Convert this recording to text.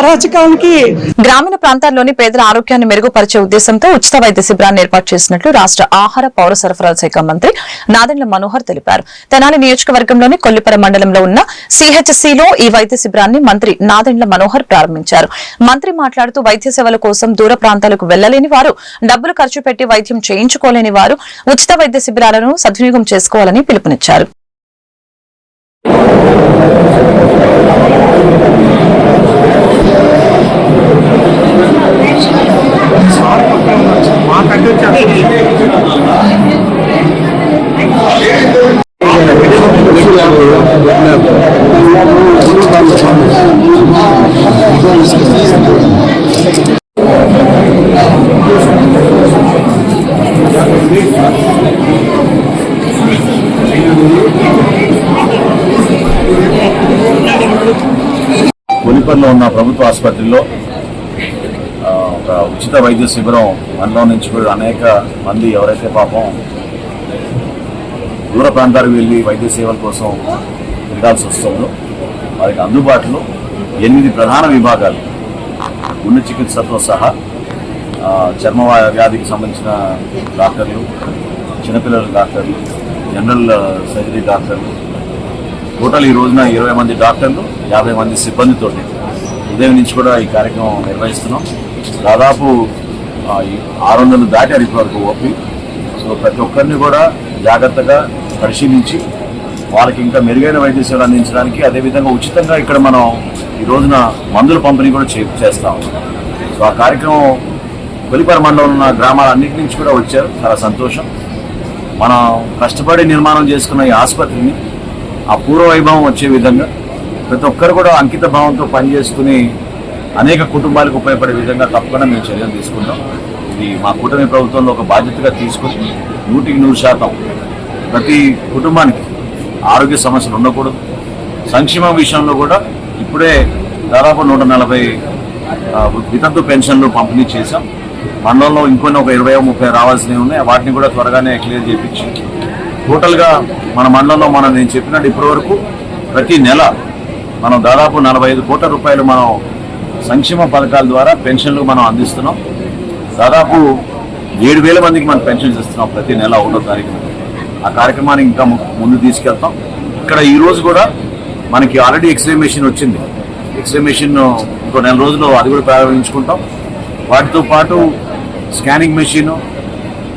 అరాచకానికి గ్రామీణ ప్రాంతాల్లోని పేదల ఆరోగ్యాన్ని మెరుగుపరిచే ఉద్దేశంతో ఉచిత వైద్య శిబిరాన్ని ఏర్పాటు చేసినట్లు రాష్ట్ర ఆహార పౌర సరఫరాల శాఖ మంత్రి నాదెండ్ల మనోహర్ తెలిపారు. తెనాలి నియోజకవర్గంలోని కొల్లిపర మండలంలో ఉన్న సిహెచ్సిలో ఈ వైద్య శిబిరాన్ని మంత్రి నాదెండ్ల మనోహర్ ప్రారంభించారు. మంత్రి మాట్లాడుతూ వైద్య సేవల కోసం దూర ప్రాంతాలకు వెళ్ళలేని వారు డబ్బులు ఖర్చు పెట్టి వైద్యం చేయించుకోలేని వారు ఉచిత వైద్య శిబిరాలను సద్వినియోగం చేసుకోవాలని పిలుపునిచ్చారు. కొలిపర్లో ఉన్న ప్రభుత్వ ఆసుపత్రిలో ఒక ఉచిత వైద్య శిబిరం మనలో నుంచి కూడా అనేక మంది ఎవరైతే పాపం దూర ప్రాంతాలకు వెళ్ళి వైద్య సేవల కోసం వెళ్ళాల్సి వస్తుందో వారికి అందుబాటులో ఎనిమిది ప్రధాన విభాగాలు. గుండె చికిత్సతో సహా చర్మ వ్యాధికి సంబంధించిన డాక్టర్లు చిన్నపిల్లల డాక్టర్లు జనరల్ సర్జరీ డాక్టర్లు. టోటల్ ఈ రోజున ఇరవై మంది డాక్టర్లు యాభై మంది సిబ్బందితోటి ఉదయం నుంచి కూడా ఈ కార్యక్రమం నిర్వహిస్తున్నాం. దాదాపు ఆరు వందలు దాటారు ఇప్పటివరకు ఓపి. సో ప్రతి ఒక్కరిని కూడా జాగ్రత్తగా పరిశీలించి వాళ్ళకి ఇంకా మెరుగైన వైద్య సేవలు అందించడానికి అదేవిధంగా ఉచితంగా ఇక్కడ మనం ఈ రోజున మందుల పంపిణీ కూడా చే చేస్తాం సో ఆ కార్యక్రమం కొలిపర మండలం ఉన్న గ్రామాలన్నింటి నుంచి కూడా వచ్చారు. చాలా సంతోషం. మనం కష్టపడి నిర్మాణం చేసుకున్న ఈ ఆసుపత్రిని ఆ పూర్వ వైభవం వచ్చే విధంగా ప్రతి ఒక్కరు కూడా అంకిత భావంతో పనిచేసుకుని అనేక కుటుంబాలకు ఉపయోగపడే విధంగా తప్పకుండా మేము చర్యలు తీసుకుంటాం. ఇది మా కూటమి ప్రభుత్వంలో ఒక బాధ్యతగా తీసుకుని నూటికి నూరు శాతం ప్రతి కుటుంబానికి ఆరోగ్య సమస్యలు ఉండకూడదు. సంక్షేమం విషయంలో కూడా ఇప్పుడే దాదాపు నూట నలభై వితంతు పెన్షన్లు పంపిణీ చేశాం. మండలంలో ఇంకొన్ని ఒక ఇరవై ముప్పై రావాల్సినవి ఉన్నాయి. వాటిని కూడా త్వరగానే క్లియర్ చేయించి టోటల్గా మన మండలంలో మనం నేను చెప్పినట్టు ఇప్పటివరకు ప్రతి నెల మనం దాదాపు నలభై ఐదు కోట్ల రూపాయలు మనం సంక్షేమ పథకాల ద్వారా పెన్షన్లు మనం అందిస్తున్నాం. దాదాపు ఏడు వేల మందికి మనం పెన్షన్స్ ఇస్తున్నాం ప్రతి నెల ఒకటో తారీఖున ఆ కార్యక్రమాన్ని ఇంకా ముందు తీసుకెళ్తాం. ఇక్కడ ఈరోజు కూడా మనకి ఆల్రెడీ ఎక్స్రే మెషిన్ వచ్చింది. ఎక్స్రే మెషిన్ ఇంకో నెల రోజుల్లో అది కూడా ప్రారంభించుకుంటాం. వాటితో పాటు స్కానింగ్ మెషిన్